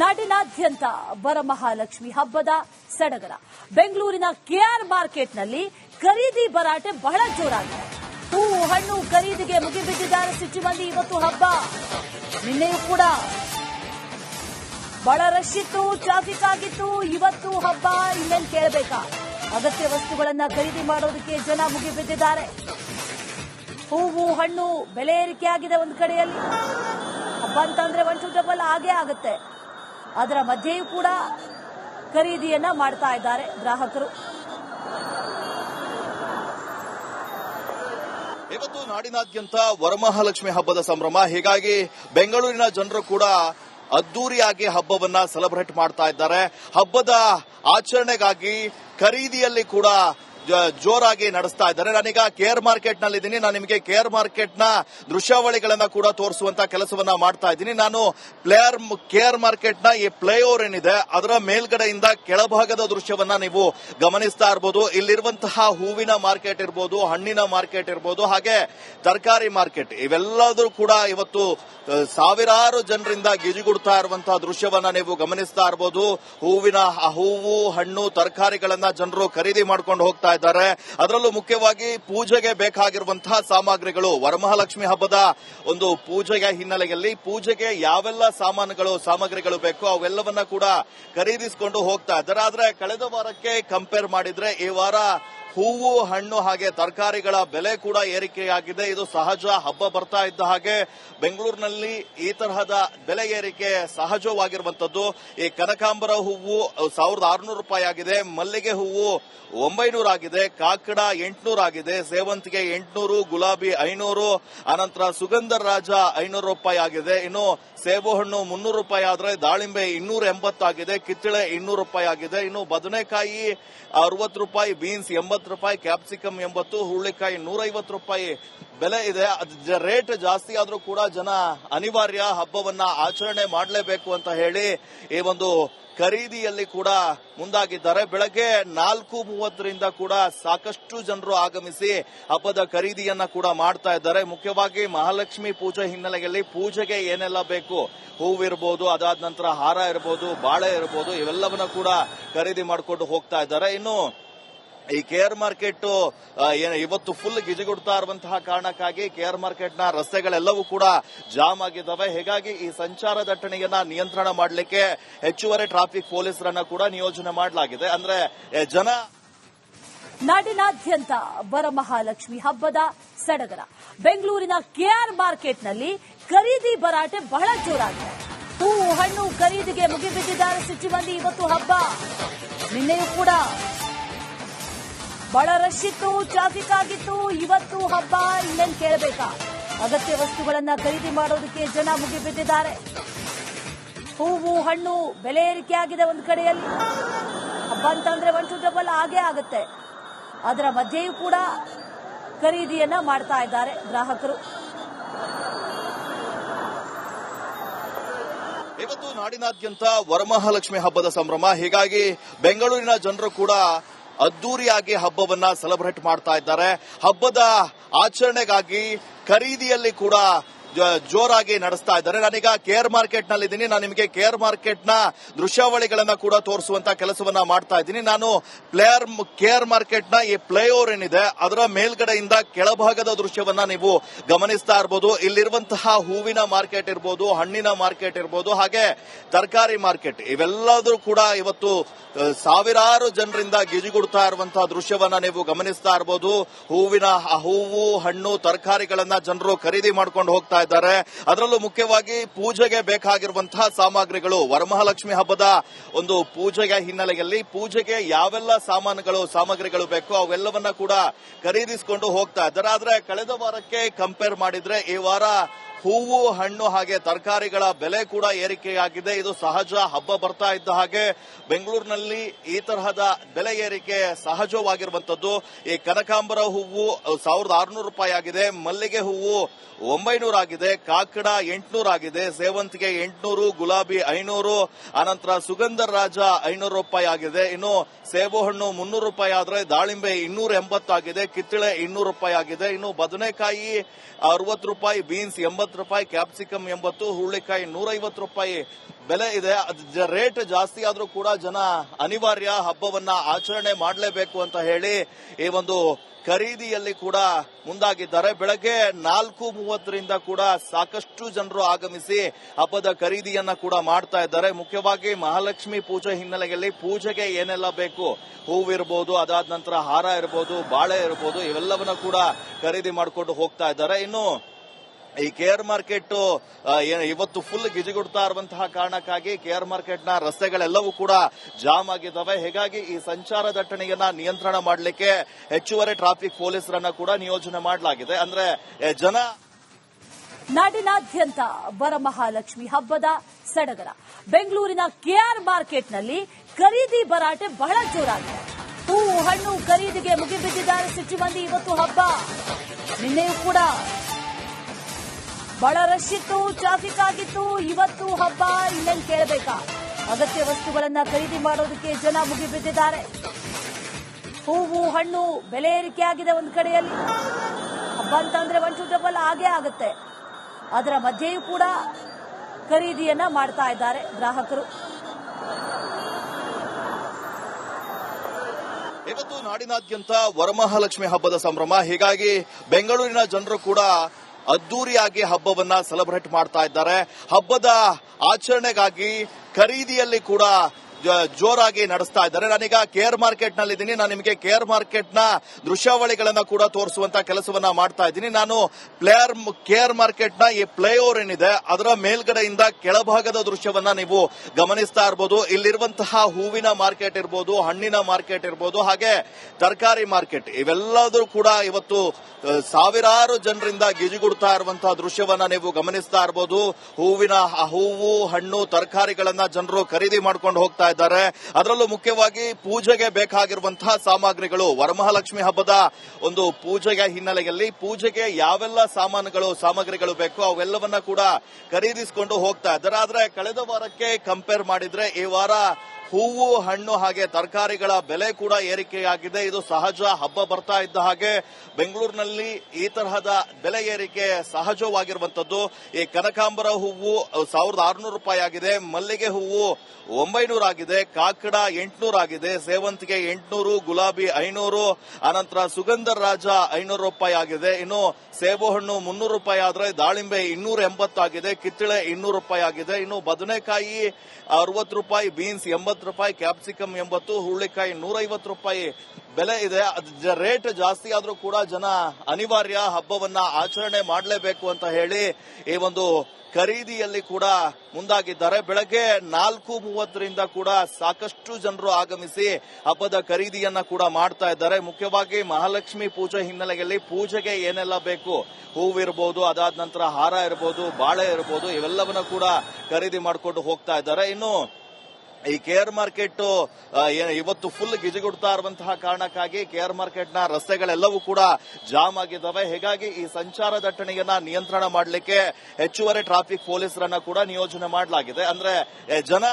ನಾಡಿನಾದ್ಯಂತ ವರಮಹಾಲಕ್ಷ್ಮಿ ಹಬ್ಬದ ಸಡಗರ. ಬೆಂಗಳೂರಿನ ಕೆಆರ್ ಮಾರ್ಕೆಟ್ನಲ್ಲಿ ಖರೀದಿ ಭರಾಟೆ ಬಹಳ ಜೋರಾಗಿದೆ. ಹೂವು ಹಣ್ಣು ಖರೀದಿಗೆ ಮುಗಿಬಿದ್ದಿದ್ದಾರೆ ಸಿಟ್ಟಿಮಂದಿ ಇವತ್ತು ಹಬ್ಬ. ನಿನ್ನೆಯೂ ಕೂಡ. ಬಹಳ ರಶ್ ಇತ್ತು ಟ್ರಾಫಿಕ್ ಆಗಿತ್ತು, ಇವತ್ತು ಹಬ್ಬ. ಇನ್ನೇನು ಕೇಳಬೇಕಾ? ಅಗತ್ಯ ವಸ್ತುಗಳನ್ನ ಖರೀದಿ ಮಾಡೋದಕ್ಕೆ ಜನ ಮುಗಿಬಿದ್ದಿದ್ದಾರೆ. ಹೂವು, ಹಣ್ಣು ಬೆಲೆ ಏರಿಕೆ ಆಗಿದೆ ಒಂದು ಕಡೆಯಲ್ಲಿ. ಹಬ್ಬ ಅಂತಂದ್ರೆ ಒನ್ ಟು ಡಬಲ್ ಆಗೇ ಆಗುತ್ತೆ. ಅದರ ಮಧ್ಯೆಯೂ ಕೂಡ ಖರೀದಿಯನ್ನ ಮಾಡ್ತಾ ಇದ್ದಾರೆ ಗ್ರಾಹಕರು. ಇವತ್ತು ನಾಡಿನಾದ್ಯಂತ ವರಮಹಾಲಕ್ಷ್ಮಿ ಹಬ್ಬದ ಸಂಭ್ರಮ. ಹೀಗಾಗಿ ಬೆಂಗಳೂರಿನ ಜನರು ಕೂಡ ಅದ್ದೂರಿಯಾಗಿ ಹಬ್ಬವನ್ನ ಸೆಲೆಬ್ರೇಟ್ ಮಾಡ್ತಾ ಇದ್ದಾರೆ. ಹಬ್ಬದ ಆಚರಣೆಗಾಗಿ ಖರೀದಿಯಲ್ಲಿ ಕೂಡ ಜೋರಾಗಿ ನಡೆಸ್ತಾ ಇದ್ದಾರೆ. ನಾನೀಗ ಕೇರ್ ಮಾರ್ಕೆಟ್ನಲ್ಲಿ ಇದ್ದೀನಿ ನಾನು ನಿಮಗೆ ಕೇರ್ ಮಾರ್ಕೆಟ್ನ ದೃಶ್ಯಾವಳಿಗಳನ್ನ ಕೂಡ ತೋರಿಸುವಂತ ಕೆಲಸವನ್ನ ಮಾಡ್ತಾ ಇದ್ದೀನಿ. ನಾನು ಪ್ಲೇಯರ್ ಕೇರ್ ಮಾರ್ಕೆಟ್ನ ಈ ಪ್ಲೇ ಓವರ್ ಏನಿದೆ, ಅದರ ಮೇಲ್ಗಡೆಯಿಂದ ಕೆಳಭಾಗದ ದೃಶ್ಯವನ್ನ ನೀವು ಗಮನಿಸ್ತಾ ಇರಬಹುದು ಇಲ್ಲಿರುವಂತಹ ಹೂವಿನ ಮಾರ್ಕೆಟ್ ಇರ್ಬೋದು, ಹಣ್ಣಿನ ಮಾರ್ಕೆಟ್ ಇರ್ಬೋದು, ಹಾಗೆ ತರಕಾರಿ ಮಾರ್ಕೆಟ್ ಇವೆಲ್ಲದೂ ಕೂಡ ಇವತ್ತು ಸಾವಿರಾರು ಜನರಿಂದ ಗಿಜಿಗುಡ್ತಾ ಇರುವಂತಹ ದೃಶ್ಯವನ್ನ ನೀವು ಗಮನಿಸ್ತಾ ಇರಬಹುದು ಹೂವಿನ ಹೂವು, ಹಣ್ಣು, ತರಕಾರಿಗಳನ್ನ ಜನರು ಖರೀದಿ ಮಾಡ್ಕೊಂಡು ಹೋಗ್ತಾ ಇದ್ದಾರೆ. ಅದರಲ್ಲೂ ಮುಖ್ಯವಾಗಿ ಪೂಜೆಗೆ ಬೇಕಾಗಿರುವಂತಹ ಸಾಮಗ್ರಿಗಳು. ವರಮಹಾಲಕ್ಷ್ಮಿ ಹಬ್ಬದ ಒಂದು ಪೂಜೆಯ ಹಿನ್ನೆಲೆಯಲ್ಲಿ ಪೂಜೆಗೆ ಯಾವೆಲ್ಲ ಸಾಮಾನುಗಳು, ಸಾಮಗ್ರಿಗಳು ಬೇಕೋ ಅವೆಲ್ಲವನ್ನ ಕೂಡ ಖರೀದಿಸಿಕೊಂಡು ಹೋಗ್ತಾ ಇದ್ದಾರೆ. ಆದ್ರೆ ಕಳೆದ ವಾರಕ್ಕೆ ಕಂಪೇರ್ ಮಾಡಿದ್ರೆ ಈ ವಾರ ಹೂವು, ಹಣ್ಣು ಹಾಗೆ ತರಕಾರಿಗಳ ಬೆಲೆ ಕೂಡ ಏರಿಕೆಯಾಗಿದೆ. ಇದು ಸಹಜ ಹಬ್ಬ ಬರ್ತಾ ಇದ್ದ ಹಾಗೆ ಬೆಂಗಳೂರಿನಲ್ಲಿ ಈ ತರಹದ ಬೆಲೆ ಏರಿಕೆ ಸಹಜವಾಗಿರುವಂತದ್ದು ಈ ಕನಕಾಂಬರ ಹೂವು ಸಾವಿರದ ಆರುನೂರು ರೂಪಾಯಿ ಆಗಿದೆ. ಮಲ್ಲಿಗೆ ಹೂವು ಒಂಬೈನೂರು ಆಗಿದೆ. ಕಾಕಡ ಎಂಟುನೂರು ಆಗಿದೆ. ಸೇವಂತಿಗೆ ಎಂಟುನೂರು, ಗುಲಾಬಿ ಐನೂರು, ಅನಂತರ ಸುಗಂಧ ರಾಜ ಐನೂರು ರೂಪಾಯಿ ಆಗಿದೆ. ಇನ್ನು ಸೇಬು ಹಣ್ಣು ಮುನ್ನೂರು ರೂಪಾಯಿ ಆದರೆ ದಾಳಿಂಬೆ ಇನ್ನೂರ ಎಂಬತ್ತಾಗಿದೆ. ಕಿತ್ತಳೆ ಇನ್ನೂರು ರೂಪಾಯಿ ಆಗಿದೆ. ಇನ್ನು ಬದನೆಕಾಯಿ ಅರವತ್ತು ರೂಪಾಯಿ, ಬೀನ್ಸ್ ಎಂಬತ್ತು ರೂಪಾಯಿ ಕ್ಯಾಪ್ಸಿಕಮ್ ಎಂಬತ್ತು, ಹುರುಳಿಕಾಯಿ ನೂರೈವತ್ತು ರೂಪಾಯಿ ಬೆಲೆ ಇದೆ. ರೇಟ್ ಜಾಸ್ತಿ ಆದರೂ ಕೂಡ ಜನ ಅನಿವಾರ್ಯ ಹಬ್ಬವನ್ನ ಆಚರಣೆ ಮಾಡಲೇಬೇಕು ಅಂತ ಹೇಳಿ ಈ ಒಂದು ಖರೀದಿಯಲ್ಲಿ ಕೂಡ ಮುಂದಾಗಿದ್ದಾರೆ. ಬೆಳಗ್ಗೆ ನಾಲ್ಕು ಮೂವತ್ತರಿಂದ ಕೂಡ ಸಾಕಷ್ಟು ಜನರು ಆಗಮಿಸಿ ಹಬ್ಬದ ಖರೀದಿಯನ್ನ ಕೂಡ ಮಾಡ್ತಾ ಇದ್ದಾರೆ. ಮುಖ್ಯವಾಗಿ ಮಹಾಲಕ್ಷ್ಮಿ ಪೂಜೆ ಹಿನ್ನೆಲೆಯಲ್ಲಿ ಪೂಜೆಗೆ ಏನೆಲ್ಲ ಬೇಕು? ಹೂವಿರ್ಬೋದು ಅದಾದ ನಂತರ ಹಾರ ಇರ್ಬೋದು, ಬಾಳೆ ಇರ್ಬೋದು, ಇವೆಲ್ಲವನ್ನ ಕೂಡ ಖರೀದಿ ಮಾಡಿಕೊಂಡು ಹೋಗ್ತಾ ಇದ್ದಾರೆ. ಇನ್ನು ಈ ಕೇರ್ ಮಾರ್ಕೆಟ್ ಇವತ್ತು ಫುಲ್ ಗಿಜಿಗುಡ್ತಾ ಇರುವಂತಹ ಕಾರಣಕ್ಕಾಗಿ ಕೇರ್ ಮಾರ್ಕೆಟ್ನ ರಸ್ತೆಗಳೆಲ್ಲವೂ ಕೂಡ ಜಾಮ್ ಆಗಿದ್ದಾವೆ. ಹೀಗಾಗಿ ಈ ಸಂಚಾರ ದಟ್ಟಣೆಯನ್ನ ನಿಯಂತ್ರಣ ಮಾಡಲಿಕ್ಕೆ ಹೆಚ್ಚುವರಿ ಟ್ರಾಫಿಕ್ ಪೊಲೀಸರನ್ನ ಕೂಡ ನಿಯೋಜನೆ ಮಾಡಲಾಗಿದೆ. ಅಂದ್ರೆ ಜನ ನಾಡಿನಾದ್ಯಂತ ವರಮಹಾಲಕ್ಷ್ಮಿ ಹಬ್ಬದ ಸಡಗರ. ಬೆಂಗಳೂರಿನ ಕೆಆರ್ ಮಾರ್ಕೆಟ್ನಲ್ಲಿ ಖರೀದಿ ಭರಾಟೆ ಬಹಳ ಜೋರಾಗಿದೆ. ಹೂವು, ಹಣ್ಣು ಖರೀದಿಗೆ ಮುಗಿಬಿದ್ದಿದ್ದಾರೆ ಸಿಟ್ಟಿಮಂದಿ ಇವತ್ತು ಹಬ್ಬ. ನಿನ್ನೆಯೂ ಕೂಡ ಬಹಳ ರಶ್ ಇತ್ತು ಟ್ರಾಫಿಕ್ ಆಗಿತ್ತು, ಇವತ್ತು ಹಬ್ಬ, ಇನ್ನೇನ್ ಕೇಳಬೇಕಾ? ಅಗತ್ಯ ವಸ್ತುಗಳನ್ನ ಖರೀದಿ ಮಾಡೋದಕ್ಕೆ ಜನ ಮುಗಿಬಿದ್ದಿದ್ದಾರೆ ಹೂವು, ಹಣ್ಣು ಬೆಲೆ ಏರಿಕೆ ಆಗಿದೆ ಒಂದು ಕಡೆಯಲ್ಲಿ. ಹಬ್ಬ ಅಂತಂದ್ರೆ ಒನ್ ಟು ಆಗೇ ಆಗುತ್ತೆ. ಅದರ ಮಧ್ಯೆಯೂ ಕೂಡ ಖರೀದಿಯನ್ನ ಮಾಡ್ತಾ ಇದ್ದಾರೆ ಗ್ರಾಹಕರು. ಇವತ್ತು ನಾಡಿನಾದ್ಯಂತ ವರಮಹಾಲಕ್ಷ್ಮಿ ಹಬ್ಬದ ಸಂಭ್ರಮ. ಹೀಗಾಗಿ ಬೆಂಗಳೂರಿನ ಜನರು ಕೂಡ ಅದ್ದೂರಿಯಾಗಿ ಹಬ್ಬವನ್ನ ಸೆಲೆಬ್ರೇಟ್ ಮಾಡ್ತಾ ಇದ್ದಾರೆ. ಹಬ್ಬದ ಆಚರಣೆಗಾಗಿ ಖರೀದಿಯಲ್ಲಿ ಕೂಡ ಜೋರಾಗಿ ನಡೆಸ್ತಾ ಇದ್ದಾರೆ. ನಾನೀಗ ಕೇರ್ ಮಾರ್ಕೆಟ್ನಲ್ಲಿ ಇದ್ದೀನಿ ನಾನು ನಿಮಗೆ ಕೇರ್ ಮಾರ್ಕೆಟ್ನ ದೃಶ್ಯಾವಳಿಗಳನ್ನ ಕೂಡ ತೋರಿಸುವಂತ ಕೆಲಸವನ್ನ ಮಾಡ್ತಾ ಇದ್ದೀನಿ. ನಾನು ಪ್ಲೇಯರ್ ಕೇರ್ ಮಾರ್ಕೆಟ್ನ ಈ ಪ್ಲೇ ಓವರ್ ಏನಿದೆ, ಅದರ ಮೇಲ್ಗಡೆಯಿಂದ ಕೆಳಭಾಗದ ದೃಶ್ಯವನ್ನ ನೀವು ಗಮನಿಸ್ತಾ ಇರಬಹುದು ಇಲ್ಲಿರುವಂತಹ ಹೂವಿನ ಮಾರ್ಕೆಟ್ ಇರಬಹುದು ಹಣ್ಣಿನ ಮಾರ್ಕೆಟ್ ಇರಬಹುದು ಹಾಗೆ ತರಕಾರಿ ಮಾರ್ಕೆಟ್ ಇವೆಲ್ಲದೂ ಕೂಡ ಇವತ್ತು ಸಾವಿರಾರು ಜನರಿಂದ ಗಿಜಿಗುಡ್ತಾ ಇರುವಂತಹ ದೃಶ್ಯವನ್ನ ನೀವು ಗಮನಿಸ್ತಾ ಇರಬಹುದು ಹೂವಿನ ಹೂವು, ಹಣ್ಣು, ತರಕಾರಿಗಳನ್ನ ಜನರು ಖರೀದಿ ಮಾಡ್ಕೊಂಡು ಹೋಗ್ತಾ ಇದ್ದಾರೆ. ಅದರಲ್ಲೂ ಮುಖ್ಯವಾಗಿ ಪೂಜೆಗೆ ಬೇಕಾಗಿರುವಂತಹ ಸಾಮಗ್ರಿಗಳು, ವರಮಹಾಲಕ್ಷ್ಮಿ ಹಬ್ಬದ ಒಂದು ಪೂಜೆಯ ಹಿನ್ನೆಲೆಯಲ್ಲಿ ಪೂಜೆಗೆ ಯಾವೆಲ್ಲ ಸಾಮಾನುಗಳು, ಸಾಮಗ್ರಿಗಳು ಬೇಕು ಅವೆಲ್ಲವನ್ನ ಕೂಡ ಖರೀದಿಸಿಕೊಂಡು ಹೋಗ್ತಾ ಇದ್ದಾರೆ. ಆದ್ರೆ ಕಳೆದ ವಾರಕ್ಕೆ ಕಂಪೇರ್ ಮಾಡಿದ್ರೆ ಈ ವಾರ ಹೂವು, ಹಣ್ಣು ಹಾಗೆ ತರಕಾರಿಗಳ ಬೆಲೆ ಕೂಡ ಏರಿಕೆಯಾಗಿದೆ. ಇದು ಸಹಜ ಹಬ್ಬ ಬರ್ತಾ ಇದ್ದ ಹಾಗೆ ಬೆಂಗಳೂರಿನಲ್ಲಿ ಈ ತರಹದ ಬೆಲೆ ಏರಿಕೆ ಸಹಜವಾಗಿರುವಂತದ್ದು ಈ ಕನಕಾಂಬರ ಹೂವು ಸಾವಿರದ ಆರುನೂರು ರೂಪಾಯಿ ಆಗಿದೆ. ಮಲ್ಲಿಗೆ ಹೂವು ಒಂಬೈನೂರು ಆಗಿದೆ. ಕಾಕಡ ಎಂಟುನೂರು ಆಗಿದೆ. ಸೇವಂತಿಗೆ ಎಂಟುನೂರು, ಗುಲಾಬಿ ಐನೂರು, ಅನಂತರ ಸುಗಂಧ ರಾಜ ಐನೂರು ರೂಪಾಯಿ ಆಗಿದೆ. ಇನ್ನು ಸೇಬು ಹಣ್ಣು ಮುನ್ನೂರು ರೂಪಾಯಿ ಆದರೆ ದಾಳಿಂಬೆ ಇನ್ನೂರ ಎಂಬತ್ತಾಗಿದೆ ಕಿತ್ತಳೆ ಇನ್ನೂರು ರೂಪಾಯಿ ಆಗಿದೆ. ಇನ್ನು ಬದನೆಕಾಯಿ ಅರವತ್ತು ರೂಪಾಯಿ, ಬೀನ್ಸ್ ಎಂಬತ್ತು ರೂಪಾಯಿ ಕ್ಯಾಪ್ಸಿಕಮ್ ಎಂಬತ್ತು, ಹುರುಳಿಕಾಯಿ ನೂರೈವತ್ತು ರೂಪಾಯಿ ಬೆಲೆ ಇದೆ. ರೇಟ್ ಜಾಸ್ತಿ ಆದ್ರೂ ಕೂಡ ಜನ ಅನಿವಾರ್ಯ ಹಬ್ಬವನ್ನ ಆಚರಣೆ ಮಾಡಲೇಬೇಕು ಅಂತ ಹೇಳಿ ಈ ಒಂದು ಖರೀದಿಯಲ್ಲಿ ಕೂಡ ಮುಂದಾಗಿದ್ದಾರೆ. ಬೆಳಗ್ಗೆ ನಾಲ್ಕು ಮೂವತ್ತರಿಂದ ಕೂಡ ಸಾಕಷ್ಟು ಜನರು ಆಗಮಿಸಿ ಹಬ್ಬದ ಖರೀದಿಯನ್ನ ಕೂಡ ಮಾಡ್ತಾ ಇದ್ದಾರೆ. ಮುಖ್ಯವಾಗಿ ಮಹಾಲಕ್ಷ್ಮಿ ಪೂಜೆ ಹಿನ್ನೆಲೆಯಲ್ಲಿ ಪೂಜೆಗೆ ಏನೆಲ್ಲ ಬೇಕು? ಹೂವಿರ್ಬೋದು ಅದಾದ ನಂತರ ಹಾರ ಇರ್ಬೋದು, ಬಾಳೆ ಇರ್ಬೋದು, ಇವೆಲ್ಲವನ್ನ ಕೂಡ ಖರೀದಿ ಮಾಡಿಕೊಂಡು ಹೋಗ್ತಾ ಇದ್ದಾರೆ. ಇನ್ನು ಈ ಕೇರ್ ಮಾರ್ಕೆಟ್ ಇವತ್ತು ಫುಲ್ ಗಿಜಿಗುಡ್ತಾ ಇರುವಂತಹ ಕಾರಣಕ್ಕಾಗಿ ಕೇರ್ ಮಾರ್ಕೆಟ್ನ ರಸ್ತೆಗಳೆಲ್ಲವೂ ಕೂಡ ಜಾಮ್ ಆಗಿದ್ದಾವೆ. ಹೀಗಾಗಿ ಈ ಸಂಚಾರ ದಟ್ಟಣೆಯನ್ನ ನಿಯಂತ್ರಣ ಮಾಡಲಿಕ್ಕೆ ಹೆಚ್ಚುವರಿ ಟ್ರಾಫಿಕ್ ಪೊಲೀಸರನ್ನ ಕೂಡ ನಿಯೋಜನೆ ಮಾಡಲಾಗಿದೆ. ಅಂದ್ರೆ ಜನ ನಾಡಿನಾದ್ಯಂತ ವರಮಹಾಲಕ್ಷ್ಮಿ ಹಬ್ಬದ ಸಡಗರ. ಬೆಂಗಳೂರಿನ ಕೆಆರ್ ಮಾರ್ಕೆಟ್ನಲ್ಲಿ ಖರೀದಿ ಭರಾಟೆ ಬಹಳ ಜೋರಾಗಿದೆ. ಹೂವು, ಹಣ್ಣು ಖರೀದಿಗೆ ಮುಗಿಬಿದ್ದಿದ್ದಾರೆ. ಸಿಟಿಮಂದಿ ಇವತ್ತು ಹಬ್ಬ. ನಿನ್ನೆಯೂ ಕೂಡ ಬಹಳ ರಶ್ ಇತ್ತು ಟ್ರಾಫಿಕ್ ಆಗಿತ್ತು, ಇವತ್ತು ಹಬ್ಬ, ಇನ್ನೇನ್ ಕೇಳಬೇಕಾ? ಅಗತ್ಯ ವಸ್ತುಗಳನ್ನ ಖರೀದಿ ಮಾಡೋದಕ್ಕೆ ಜನ ಮುಗಿಬಿದ್ದಿದ್ದಾರೆ. ಹೂವು, ಹಣ್ಣು ಬೆಲೆ ಏರಿಕೆ ಆಗಿದೆ ಒಂದು ಕಡೆಯಲ್ಲಿ. ಹಬ್ಬ ಅಂತಂದ್ರೆ ಒನ್ ಟು ಡಬಲ್ ಆಗೇ ಆಗುತ್ತೆ. ಅದರ ಮಧ್ಯೆಯೂ ಕೂಡ ಖರೀದಿಯನ್ನ ಮಾಡ್ತಾ ಇದ್ದಾರೆ ಗ್ರಾಹಕರು. ಇವತ್ತು ನಾಡಿನಾದ್ಯಂತ ವರಮಹಾಲಕ್ಷ್ಮಿ ಹಬ್ಬದ ಸಂಭ್ರಮ. ಹೀಗಾಗಿ ಬೆಂಗಳೂರಿನ ಜನರು ಕೂಡ ಅದ್ದೂರಿಯಾಗಿ ಹಬ್ಬವನ್ನ ಸೆಲೆಬ್ರೇಟ್ ಮಾಡ್ತಾ ಇದ್ದಾರೆ. ಹಬ್ಬದ ಆಚರಣೆಗಾಗಿ ಖರೀದಿಯಲ್ಲಿ ಕೂಡ ಜೋರಾಗಿ ನಡೆಸ್ತಾ ಇದ್ದಾರೆ. ನಾನೀಗ ಕೇರ್ ಮಾರ್ಕೆಟ್ನಲ್ಲಿ ಇದ್ದೀನಿ. ನಾನು ನಿಮಗೆ ಕೇರ್ ಮಾರ್ಕೆಟ್ನ ದೃಶ್ಯಾವಳಿಗಳನ್ನ ಕೂಡ ತೋರಿಸುವಂತ ಕೆಲಸವನ್ನ ಮಾಡ್ತಾ ಇದ್ದೀನಿ. ನಾನು ಪ್ಲೇಯರ್ ಕೇರ್ ಮಾರ್ಕೆಟ್ನ ಈ ಪ್ಲೇ ಓವರ್ ಏನಿದೆ, ಅದರ ಮೇಲ್ಗಡೆಯಿಂದ ಕೆಳಭಾಗದ ದೃಶ್ಯವನ್ನ ನೀವು ಗಮನಿಸ್ತಾ ಇರಬಹುದು ಇಲ್ಲಿರುವಂತಹ ಹೂವಿನ ಮಾರ್ಕೆಟ್ ಇರ್ಬೋದು, ಹಣ್ಣಿನ ಮಾರ್ಕೆಟ್ ಇರ್ಬೋದು, ಹಾಗೆ ತರಕಾರಿ ಮಾರ್ಕೆಟ್ ಇವೆಲ್ಲದೂ ಕೂಡ ಇವತ್ತು ಸಾವಿರಾರು ಜನರಿಂದ ಗಿಜುಗುಡ್ತಾ ಇರುವಂತಹ ದೃಶ್ಯವನ್ನ ನೀವು ಗಮನಿಸ್ತಾ ಇರಬಹುದು ಹೂವಿನ, ಹೂವು, ಹಣ್ಣು, ತರಕಾರಿಗಳನ್ನ ಜನರು ಖರೀದಿ ಮಾಡ್ಕೊಂಡು ಹೋಗ್ತಾ ಇದ್ದಾರೆ. ಅದರಲ್ಲೂ ಮುಖ್ಯವಾಗಿ ಪೂಜೆಗೆ ಬೇಕಾಗಿರುವಂತಹ ಸಾಮಗ್ರಿಗಳು, ವರಮಹಾಲಕ್ಷ್ಮಿ ಹಬ್ಬದ ಒಂದು ಪೂಜೆಯ ಹಿನ್ನೆಲೆಯಲ್ಲಿ ಪೂಜೆಗೆ ಯಾವೆಲ್ಲ ಸಾಮಾನುಗಳು, ಸಾಮಗ್ರಿಗಳು ಬೇಕು ಅವೆಲ್ಲವನ್ನ ಕೂಡ ಖರೀದಿಸಿಕೊಂಡು ಹೋಗ್ತಾ ಇದ್ದಾರೆ. ಆದ್ರೆ ಕಳೆದ ವಾರಕ್ಕೆ ಕಂಪೇರ್ ಮಾಡಿದ್ರೆ ಈ ವಾರ ಹೂವು, ಹಣ್ಣು ಹಾಗೆ ತರಕಾರಿಗಳ ಬೆಲೆ ಕೂಡ ಏರಿಕೆಯಾಗಿದೆ. ಇದು ಸಹಜ ಹಬ್ಬ ಬರ್ತಾ ಇದ್ದ ಹಾಗೆ ಬೆಂಗಳೂರಿನಲ್ಲಿ ಈ ತರಹದ ಬೆಲೆ ಏರಿಕೆ ಸಹಜವಾಗಿರುವಂತದ್ದು ಈ ಕನಕಾಂಬರ ಹೂವು ಸಾವಿರದ ಆರುನೂರು ರೂಪಾಯಿ ಆಗಿದೆ. ಮಲ್ಲಿಗೆ ಹೂವು ಒಂಬೈನೂರ ಆಗಿದೆ. ಕಾಕಡ ಎಂಟುನೂರು ಆಗಿದೆ. ಸೇವಂತಿಗೆ ಎಂಟುನೂರು, ಗುಲಾಬಿ ಐನೂರು, ಅನಂತರ ಸುಗಂಧ ರಾಜ ಐನೂರು ರೂಪಾಯಿ ಆಗಿದೆ. ಇನ್ನು ಸೇಬು ಹಣ್ಣು ಮುನ್ನೂರು ರೂಪಾಯಿ ಆದರೆ ದಾಳಿಂಬೆ ಇನ್ನೂರ ಎಂಬತ್ತು ಆಗಿದೆ. ಕಿತ್ತಳೆ ಇನ್ನೂರು ರೂಪಾಯಿ ಆಗಿದೆ. ಇನ್ನು ಬದನೆಕಾಯಿ ಅರವತ್ತು ರೂಪಾಯಿ, ಬೀನ್ಸ್ ಎಂಬತ್ತು ರೂಪಾಯಿ ಕ್ಯಾಪ್ಸಿಕಮ್ ಎಂಬತ್ತು, ಹುರುಳಿಕಾಯಿ ನೂರೈವತ್ತು ರೂಪಾಯಿ ಬೆಲೆ ಇದೆ. ರೇಟ್ ಜಾಸ್ತಿ ಆದ್ರೂ ಕೂಡ ಜನ ಅನಿವಾರ್ಯ ಹಬ್ಬವನ್ನ ಆಚರಣೆ ಮಾಡಲೇಬೇಕು ಅಂತ ಹೇಳಿ ಈ ಒಂದು ಖರೀದಿಯಲ್ಲಿ ಕೂಡ ಮುಂದಾಗಿದ್ದಾರೆ. ಬೆಳಗ್ಗೆ ನಾಲ್ಕು ಮೂವತ್ತರಿಂದ ಕೂಡ ಸಾಕಷ್ಟು ಜನರು ಆಗಮಿಸಿ ಹಬ್ಬದ ಖರೀದಿಯನ್ನ ಕೂಡ ಮಾಡ್ತಾ ಇದ್ದಾರೆ. ಮುಖ್ಯವಾಗಿ ಮಹಾಲಕ್ಷ್ಮಿ ಪೂಜೆ ಹಿನ್ನೆಲೆಯಲ್ಲಿ ಪೂಜೆಗೆ ಏನೆಲ್ಲ ಬೇಕು? ಹೂವಿರ್ಬೋದು ಅದಾದ ನಂತರ ಹಾರ ಇರ್ಬೋದು, ಬಾಳೆ ಇರ್ಬೋದು, ಇವೆಲ್ಲವನ್ನ ಕೂಡ ಖರೀದಿ ಮಾಡಿಕೊಂಡು ಹೋಗ್ತಾ ಇದ್ದಾರೆ. ಇನ್ನು ಈ ಕೇರ್ ಮಾರ್ಕೆಟ್ ಇವತ್ತು ಫುಲ್ ಗಿಜಿಗುಡ್ತಾ ಇರುವಂತಹ ಕಾರಣಕ್ಕಾಗಿ ಕೇರ್ ಮಾರ್ಕೆಟ್ನ ರಸ್ತೆಗಳೆಲ್ಲವೂ ಕೂಡ ಜಾಮ್ ಆಗಿದ್ದಾವೆ. ಹೀಗಾಗಿ ಈ ಸಂಚಾರ ದಟ್ಟಣೆಯನ್ನ ನಿಯಂತ್ರಣ ಮಾಡಲಿಕ್ಕೆ ಹೆಚ್ಚುವರಿ ಟ್ರಾಫಿಕ್ ಪೊಲೀಸರನ್ನ ಕೂಡ ನಿಯೋಜನೆ ಮಾಡಲಾಗಿದೆ. ಅಂದ್ರೆ ಜನ